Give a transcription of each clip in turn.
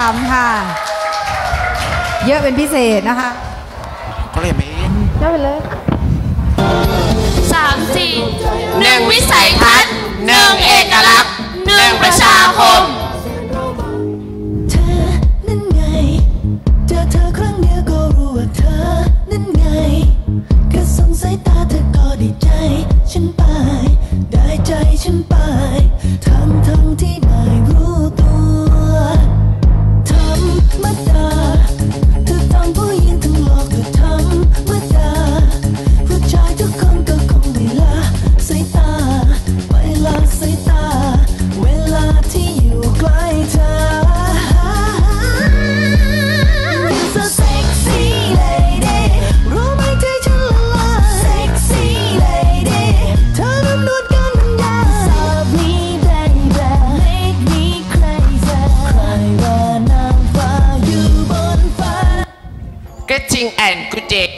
ทำค่ะ เยอะเป็นพิเศษนะคะ ก็เลยไม่เยอะไปเลยสามสี่หนึ่งวิสัยทัศน์หนึ่งเอกลักษณ์หนึ่งประชาคมเธ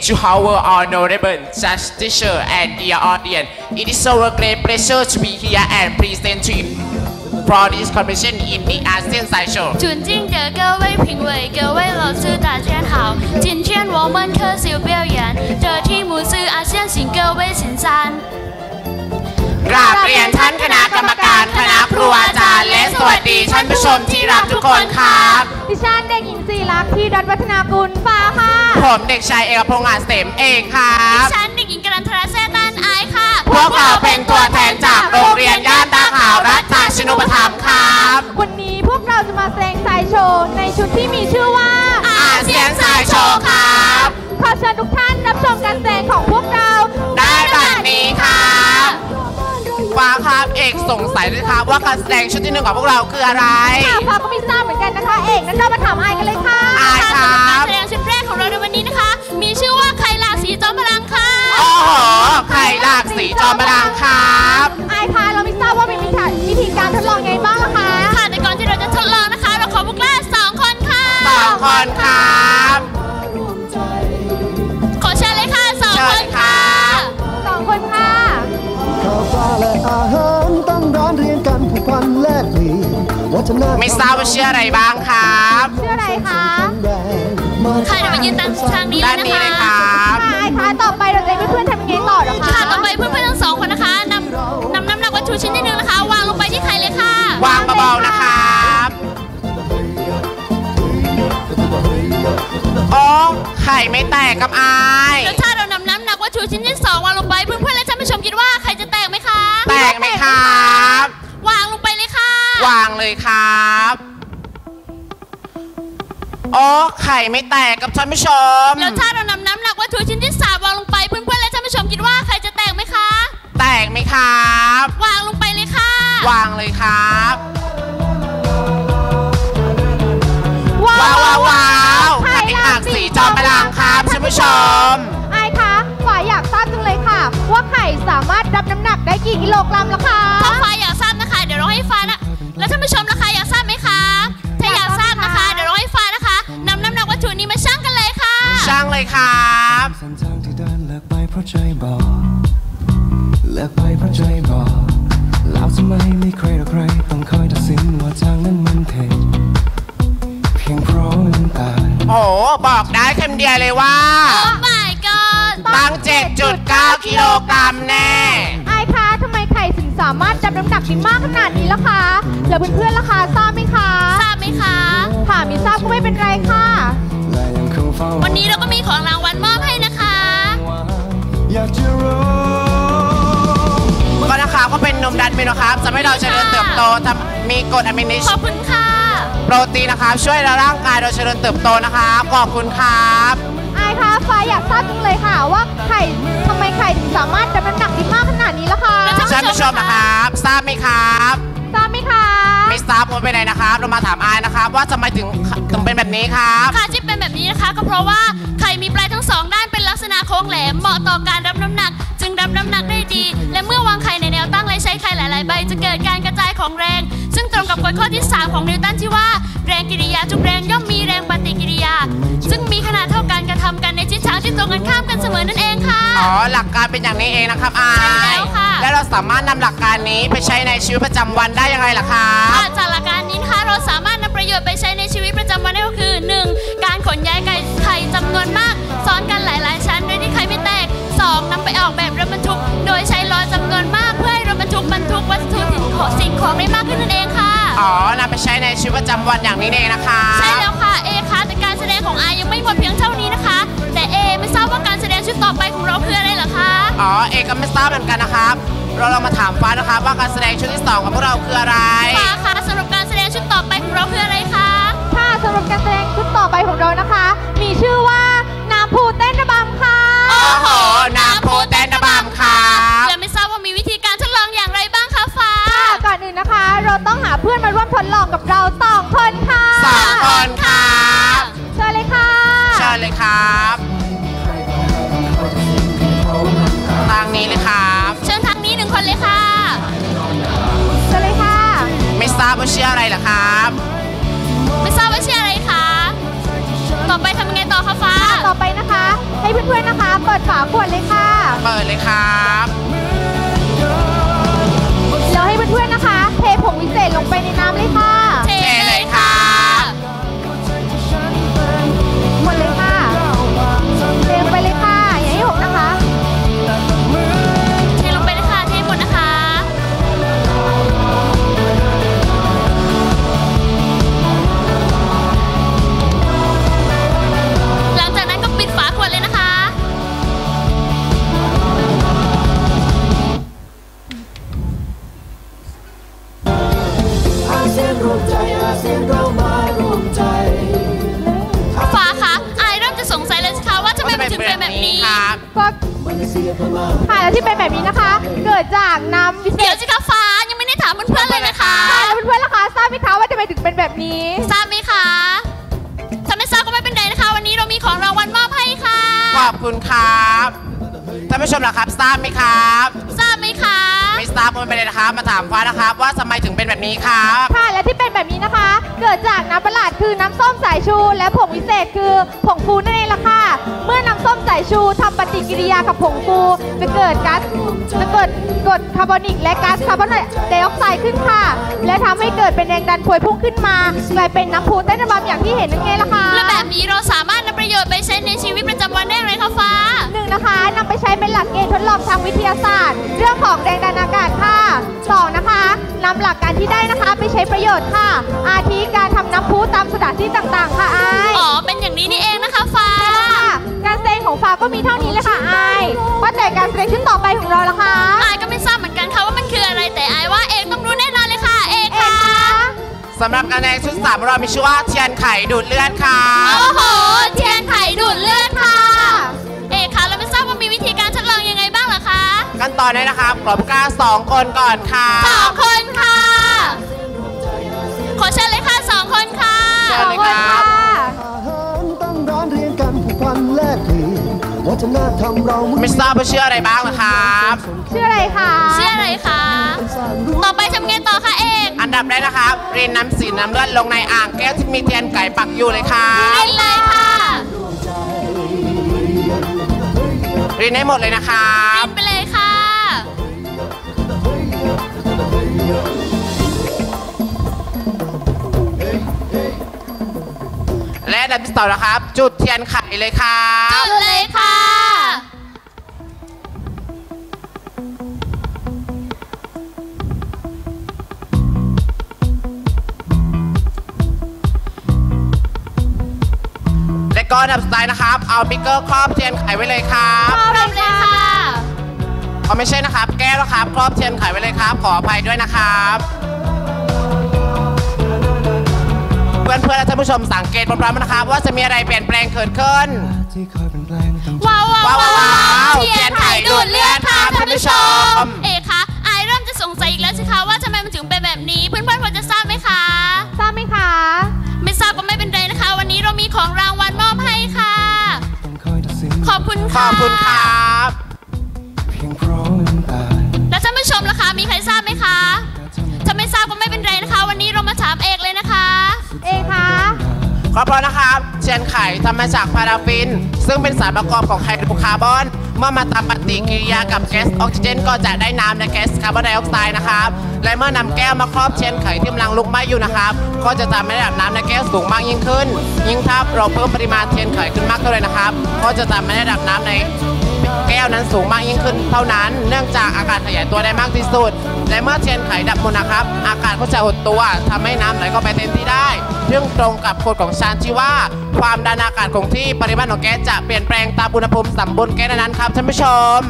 to our honorable judge teacher and dear audience. It is our great pleasure to be here and present to you for this competition in the ASEAN Side Show. 尊敬的各位评委、各位老师，大家好！今天我们科秀表演的题目是阿线，请各位请参。 กราบเรียนท่านคณะกรรมการคณะครูอาจารย์ และสวัสดีท่านผู้ชมที่รักทุกคนครับ ดิฉันเด็กหญิงสีรักที่รัฐวัฒนากุลฟ้าค่ะ ะ ผมเด็กชายเอกพงษ์อาจเสมเองครับฉันเด็กหญิงกรันทราแซ่ตันอายค่ะ พวกเราเป็นตัวแทนจากโรงเรียนย่านตาขาวรัฐชนุปถัมภ์ครับ วันนี้พวกเราจะมาแสดงสายโชว์ในชุดที่มีชื่อว่าอาเซียนสายโชว์ครับ ขอเชิญทุกท่านรับชมการแสดงของพวกเรา ได้บัดนี้ครับฟ้าครับเอกสงสัยด้วยครับว่าการแสดงชุดที่หนึ่งของพวกเราคืออะไรค่ะฟ้าก็ไม่ทราบเหมือนกันนะคะ เอกนั้นเรามาถามอายกันเลยค่ะอายครัการบ มีชื่อว่าใครหลากสีจอมพลังค่ะโอ้โหใครหลากสีจอมพลังครับอายคะเราไม่ทราบว่ามีวิธีการทดลองไงบ้างล่ะคะค่ะแต่ก่อนที่เราจะทดลองนะคะ เราขอพวกกล้าสองคนค่ะสองคนครับขอเชิญเลยค่ะสองเชิคญนครัค่ะบสองคนค่ะข้าวปลาและอาหารตั้งร้านเรียงกันผูกพันแลกเปลี่ยนวัฒนธรรมไม่ทราบว่าชื่ออะไรบ้างครับชื่ออะไรคะแรงมา ค่ะเดี๋ยวมายืนตั้งทางนี้เลด้านยนะนี้เลยคคะ รับค่ะอายคะต่อไปเราจะให้เพื่อนๆทำยังไงต่อเหรอคะค่ะต่อไปเพื่อนๆทั้งสองคนนะคะนำนำน้ำหนักวัตถุชิ้นที่หนึ่งนะคะ วางลงไปที่ไข่เลยค่ะ วางเบาๆนะครับโอ้ไข่ไม่แตกกับอายแล้วถ้าเรานำน้ำหนักวัตถุชิ้นที่สองวางลงไปเพื่อนๆและท่านผู้ชมคิดว่าไข่จะแตกไหมคะ แตกไหมครับ วางลงไปเลยค่ะ วางเลยครับ โอ้ไข่ไม่แตกกับท่านผู้ชม แล้วถ้าเรานำน้ำหนักวัตถุชิ้นที่สามวางลงไปเพื่อนๆและท่านผู้ชมคิดว่าไข่จะแตกไหมคะ แตกไหมครับ วางลงไปเลยค่ะ วางเลยครับว้าว้าวว้าวว้าวไข่ไข่หลากสีจอมพลังครับท่านผู้ชมอายคะฝ่ายอยากทราบจังเลยค่ะ ว่าไข่สามารถรับน้ำหนักได้กี่กิโลกรัมล่ะคะ กิโลกรัมแน่อายคะทำไมไข่ถึงสามารถรับน้ำหนักได้มากขนาดนี้ล่ะคะแล้วเพื่อนๆล่ะคะทราบไหมคะทราบไหมคะค่ะไม่ทราบก็ไม่เป็นไรค่ะและยังคงเฝ้าวันนี้เราก็มีของรางวัลมอบให้นะคะอยากจะรู้ก็นะครับก็เป็นนมดันเมนนะครับทำให้เราเจริญเติบโตทำมีกรดอะมินิชขอบคุณค่ะโป รตีนนะครับ ช่วยเราร่างกายเราเจริญเติบโตนะครับขอบคุณครับอายคะฟ้าอยากทราบจังเลยค่ะว่าไข่ทำไมไข่ถึงสามารถรับน้ำหนักได้มากขนาดนี้ล่ะคะแล้วถ้าท่านผู้ชมนะครับ ทราบไหมครับทราบไหมคะไม่ทราบว่าเป็นไรนะครับ เรามาถามอายนะครับ ว่าทำไมถึงถึงเป็นแบบนี้ครับ ค่ะที่เป็นแบบนี้นะคะก็เพราะว่าไข่มีปลายทั้งสองด้านเป็นลักษณะโค้งแหลมเหมาะต่อการรับน้ำหนัก จึงรับน้ำหนักได้ดี และเมื่อวางไข่ในแนวตั้งและใช้ไข่หลาย ๆ ใบ จะเกิดการกระจายของแรง ซึ่งตรงกับกฎข้อที่ 3 ของนิวตันที่ว่าแรง กิริยาทุกแรงย่อมมีแรงปฏิกิริยา ซึ่งมีขนาดเท่ากันกระทำกันในทิศทางที่ตรงกันข้ามกันเสมอนั่นเองค่ะ อ๋อ หลักการเป็นอย่างนี้เองนะครับอาใช่ยแล้วค่ะ แล้วเราสามารถนำหลักการนี้ไปใช้ในชีวิตประจำวันได้ยังไงล่ะครับค่ะจากหลักการนี้นะคะเราสามารถนำประโยชน์ไปใช้ในชีวิตประจำอ๋ ช้ในชีวิตประจำวันอย่างนี้เองนะคะ ใช่แล้วค่ะเอคะแต่การแสดงของอายังไม่หมดเพียงเท่านี้นะคะ แต่เอไม่ทราบว่าการแสดงชุดต่อไปของเราคืออะไรเหรอคะอ๋อเอกก็ไม่ทราบเหมือนกันนะครับเราลองมาถามฟ้านะครับว่าการแสดงชุดที่สองของพวกเราคืออะไรฟ้าคะสำหรับการแสดงชุดต่อไปของเราคืออะไรคะค่ะสำหรับการแสดงชุดต่อไปของเรานะคะ มีชื่อว่า เราต้องหาเพื่อนมาร่วมทดลองกับเราสองคนค่ะสองคนครับเชิญเลยค่ะเชิญเลยครับทางนี้เลยครับเชิญทางนี้หนึ่งคนเลยค่ะเชิญเลยค่ะ ไม่ทราบว่าชื่ออะไรเหรอครับ ไม่ทราบว่าชื่ออะไรคะต่อไปทำยังไงต่อคะฟ้าต่อไปนะคะ ให้เพื่อนๆนะคะ เปิดฝาขวดเลยค่ะ เปิดเลยครับ ถึงเป็นแบบนี้ ทราบไหมคะถ้าไม่ทราบก็ไม่เป็นไรนะคะ วันนี้เรามีของรางวัลมอบให้ค่ะ ขอบคุณครับท่านผู้ชมล่ะครับ ทราบไหมครับ ทราบไหมคะ ไม่ทราบก็ไม่เป็นไรนะครับ มาถามฟ้านะครับ ว่าทำไมถึงเป็นแบบนี้ครับ ค่ะ และที่เป็นแบบนี้นะคะ เกิดจากน้ำประหลาดคือน้ำส้มสายชู และผงวิเศษคือผงฟูนั่นเองล่ะค่ะ เมื่อน้ำส้ม สายชูทำปฏิกิริยากับผงฟูจะเกิดก๊าซจะเกิดกรดคาร์บอนิก และก๊าซคาร์บอนไดออกไซด์ขึ้นค่ะ และทำให้เกิดเป็นแรงดันพวยพุ่งขึ้นมากลายเป็นน้ำพุเต้นระบำอย่างที่เห็นนั่นไงล่ะค่ะและแบบนี้เราสามารถนำประโยชน์ไปใช้ในชีวิตประจำวันได้เลยคะฟ้าหนึ่งนะคะนำไปใช้เป็นหลักเกณฑ์ทดลองทางวิทยาศาสตร์ เรื่องของแรงดันอากาศค่ะสองนะคะนำหลักการที่ได้นะคะ ไปใช้ประโยชน์ค่ะ อาทิการทำน้ำพุตา การแสดงชุดสามของเรามีชื่อว่าเทียนไข่ดูดเลือดครับโอ้โห เทียนไข่ดูดเลือดค่ะ เอกค่ะเราไม่ทราบว่ามีวิธีการทดลองยังไงบ้างเหรอคะ ขั้นตอนนี้นะครับกรอบกล้าสองคนก่อนครัสองบคนค่ะ ขอเชิญเลยค่ะสองคนค่ะเชิญเลยครับขอณค่ะอาหารตั้งร้านเรียนกันผูกพันแลกเปลี่ยนวัฒนธรรมเรามุ่งไม่ทราบว่าชื่ออะไรบ้างนะครับ ชื่ออะไรคะ ชื่ออะไรคะสร้างรู้ต่อไปทำไงต่อคะเอกอันดับแรกนะครับเรียนน้ำสีน้ำเลือดลงในอ่างแก้วที่มีเทียนไก่ปักอยู่เลยครับได้เลยค่ะเรียนให้หมดเลยนะครับกินไปเลยค่ะ และอันดับที่สองนะครับ จุดเทียนไข่เลยครับจุดเลยค่ะ ก็อันดับสุดท้ายนะครับ เอาปิกเกอร์ครอบเทียนไข่ไว้เลยครับพร้อมเลยค่ะเอาไม่ใช่นะครับ แก้วนะครับ ครอบเทียนไข่ไว้เลยครับ ขออภัยด้วยนะครับ เพื่อนเพื่อนๆและท่านผู้ชมสังเกตพร้อมๆนะครับ ว่าจะมีอะไรเปลี่ยนแปลงเกิดขึ้นที่คอยเปลี่ยนแปลงตั้งว้าวว้าวว้าว ขอบคุณขค่ะอบคุณครับเพียงเพราะน้ำตาแล้วท่านผู้ชมล่ะคะมีใครทราบไหมคะถ้าไม่ทราบก็ไม่เป็นไรนะคะ วันนี้เรามาถามเอกเลยนะคะ เอกคะครอบครัวนะครับเทียนไข่ทำมาจากพาราฟิน ซึ่งเป็นสารประกอบของไฮโดรคาร์บอน เมื่อมาทำปฏิกิริยากับแก๊สออกซิเจน ก็จะได้น้ำและแก๊สคาร์บอนไดออกไซด์นะครับ และเมื่อนำแก้วมาครอบเชียนไข่ที่กำลังลุกไหม้อยู่นะครับ ก็จะทำให้ระดับน้ำในแก้วสูงมากยิ่งขึ้น ยิ่งถ้าเราเพิ่มปริมาณเทียนไข่ขึ้นมากเท่าไรนะครับ ก็จะทำให้ระดับน้ำใน แก้วนั้นสูงมากยิ่งขึ้นเท่านั้น เนื่องจากอากาศขยายตัวได้มากที่สุด และเมื่อเชนไขดับมลนะครับ อากาศก็จะหดตัวทำให้น้ำไหลเข้าไปเต็มที่ได้ซึ่งตรงกับกฎของชานที่ว่า ความดันอากาศคงที่ปริมาณของแก๊สจะเปลี่ยนแปลงตามอุณหภูมิสัมบูรณ์แก๊สนั้นครับท่านผู้ชม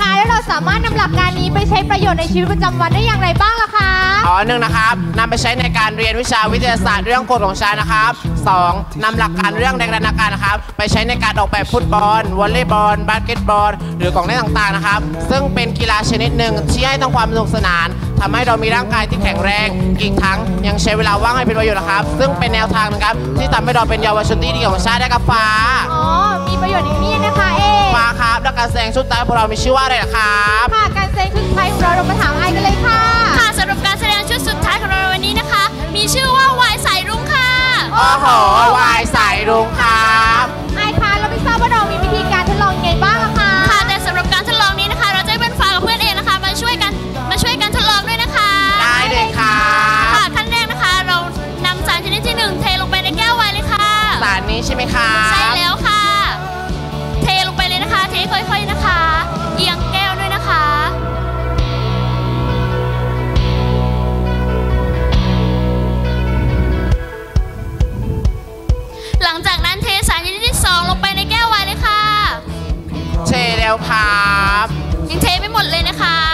คะ แล้วเราสามารถนำหลักการนี้ไปใช้ประโยชน์ในชีวิตประจำวันได้อย่างไรบ้างล่ะคะ อ๋อหนึ่งนะครับนำไปใช้ในการเรียนวิชาวิทยาศาสตร์เรื่องกฎของชานะครับสองนำหลักการเรื่องแรงดันอากาศนะครับ ไปใช้ในการออกแบบฟุตบอลวอลเลย์บอลบาสเกตบอล หรือของเล่นต่างๆนะครับ ซึ่งเป็นกีฬาชนิดหนึ่งที่ให้ทั้งความสนุกสนานทำให้เรามีร่างกายที่แข็งแรง อีกทั้งยังใช้เวลาว่างให้เป็นประโยชน์นะครับ ซึ่งเป็นแนวทางนะครับที่ทำให้เราเป็นเยาวชนที่ดีของชาติได้กับฟ้า อ๋อ มีประโยชน์อย่างนี้นะคะเอ กฟ้าครับและการแสดงชุดไทยของเรามีชื่อว่าอะไรล่ะครับค่ะการแสดงชุดไทยของเราเรามาถามไอกันเลยค่ะ ค่ะสำหรับการแสดงชุดสุดท้ายของเราในวันนี้นะคะ มีชื่อว่าวายสายรุ้งค่ะ โอ้โหวายสายรุ้งครั ยังเทไม่หมดเลยนะคะ